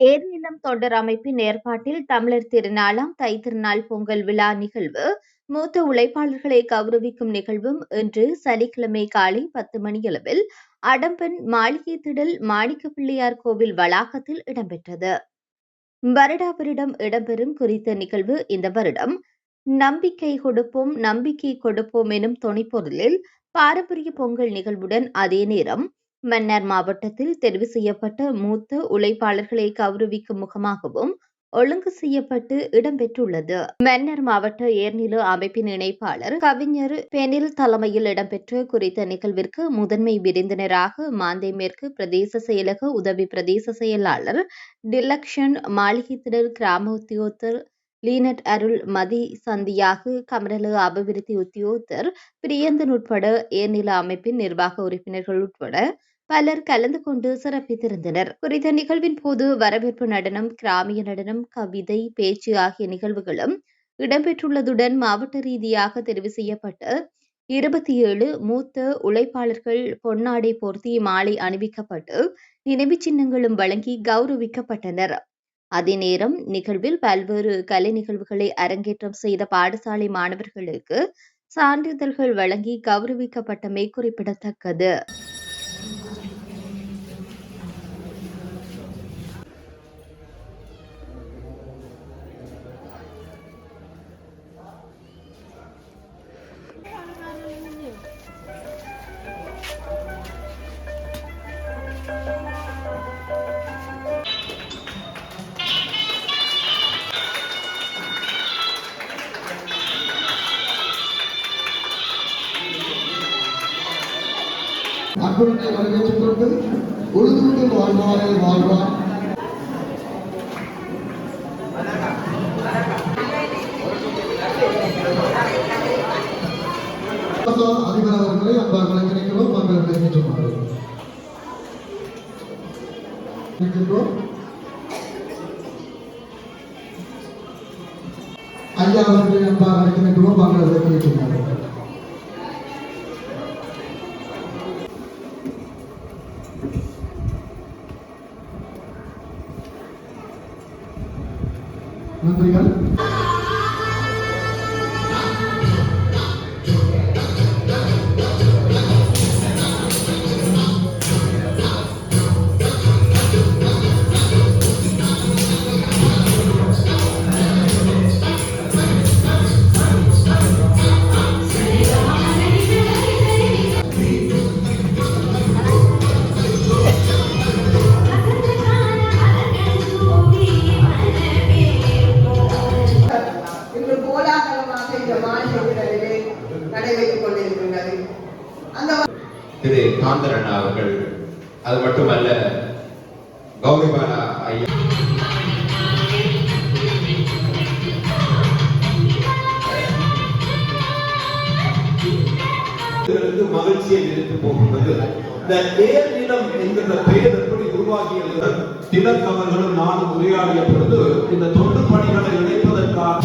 ஏர்நிலம் தொண்டர் அமைப்பின் ஏற்பாட்டில் தமிழர் திருநாளாம் தைத்திருநாள் பொங்கல் விழா நிகழ்வு மூத்த உழைப்பாளர்களை கௌரவிக்கும் நிகழ்வும் இன்று சனிக்கிழமை காலை பத்து மணியளவில் அடம்பன் மாளிகை திடல் மாணிக்க பிள்ளையார் கோவில் வளாகத்தில் இடம்பெற்றது. வருடா வருடம் இடம்பெறும் குறித்த நிகழ்வு இந்த வருடம் நம்பிக்கை கொடுப்போம் நம்பிக்கை கொடுப்போம் எனும் துணைப்பொருளில் பாரம்பரிய பொங்கல் நிகழ்வுடன் அதே நேரம் மன்னார் மாவட்டத்தில் தெரிவு செய்யப்பட்ட மூத்த உழைப்பாளர்களை கௌரவிக்கும் முகமாகவும் ஒழுங்கு செய்யப்பட்டு இடம்பெற்றுள்ளது மன்னர் மாவட்ட ஏர்நில அமைப்பின் இணைப்பாளர் கவிஞர் பெனில் தலைமையில் இடம்பெற்ற குறித்த நிகழ்விற்கு முதன்மை விருந்தினராக மாந்தை மேற்கு பிரதேச செயலக உதவி பிரதேச செயலாளர் டிலக்ஷன் மாளிகைத்திடல் கிராம உத்தியோகத்தர் லீனட் அருள் மதி சந்தியாக கமரல அபிவிருத்தி உத்தியோகத்தர் பிரியந்தன் உட்பட ஏர்நில அமைப்பின் நிர்வாக உறுப்பினர்கள் உட்பட பலர் கலந்து கொண்டு சிறப்பித்திருந்தனர். குறித்த நிகழ்வின் போது வரவேற்பு நடனம் கிராமிய நடனம் கவிதை பேச்சு ஆகிய நிகழ்வுகளும் இடம்பெற்றுள்ளதுடன் மாவட்ட ரீதியாக தெரிவு செய்யப்பட்ட இருபத்தி ஏழு மூத்த உழைப்பாளர்கள் பொன்னாடை போர்த்தி மாலை அணிவிக்கப்பட்டு நினைவுச் சின்னங்களும் வழங்கி கௌரவிக்கப்பட்டனர். அதே நேரம் நிகழ்வில் பல்வேறு கலை நிகழ்வுகளை அரங்கேற்றம் செய்த பாடசாலை மாணவர்களுக்கு சான்றிதழ்கள் வழங்கி கௌரவிக்கப்பட்டமை குறிப்பிடத்தக்கது அன்புடனே வரவேற்றுக் கொண்டு உழுதுண்டு வாழ்வாரே. வாழ்வார் அதிபர் அவர்களை அன்பாக அழைக்கிறோம் நாங்கள் நிறைவேற்றுமாறு ஐயா அவர்களை அன்பாக அழைக்கிறோம் நாங்கள் நன்றிகள். திரு காந்தரண்ணா அவர்கள். அது மட்டுமல்ல கௌரிபாலா ஐயா. மகிழ்ச்சியை எடுத்து போகின்றது. இந்த நேர் நிலம் என்கிற பெயர் எப்படி உருவாகியது? திலக் அவர்களும் நானும் உரையாடிய பொழுது இந்த தொண்டு பணிகளை இணைப்பதற்காக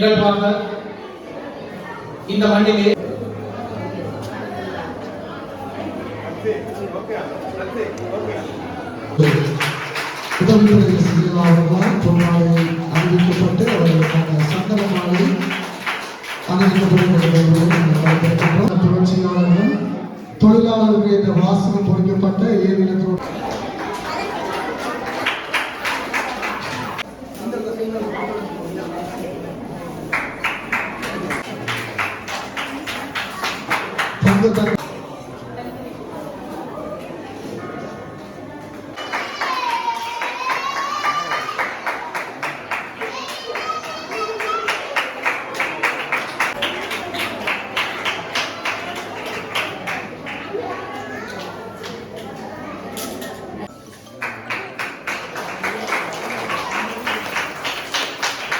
நிகழ்வாக இந்த மண்ணிலே உதவி அறிவிக்கப்பட்டு அவர்களுக்கான சந்தன மாலை அணிவிக்கப்படுகின்ற என்ற வாசகம் பொறிக்கப்பட்ட Спасибо.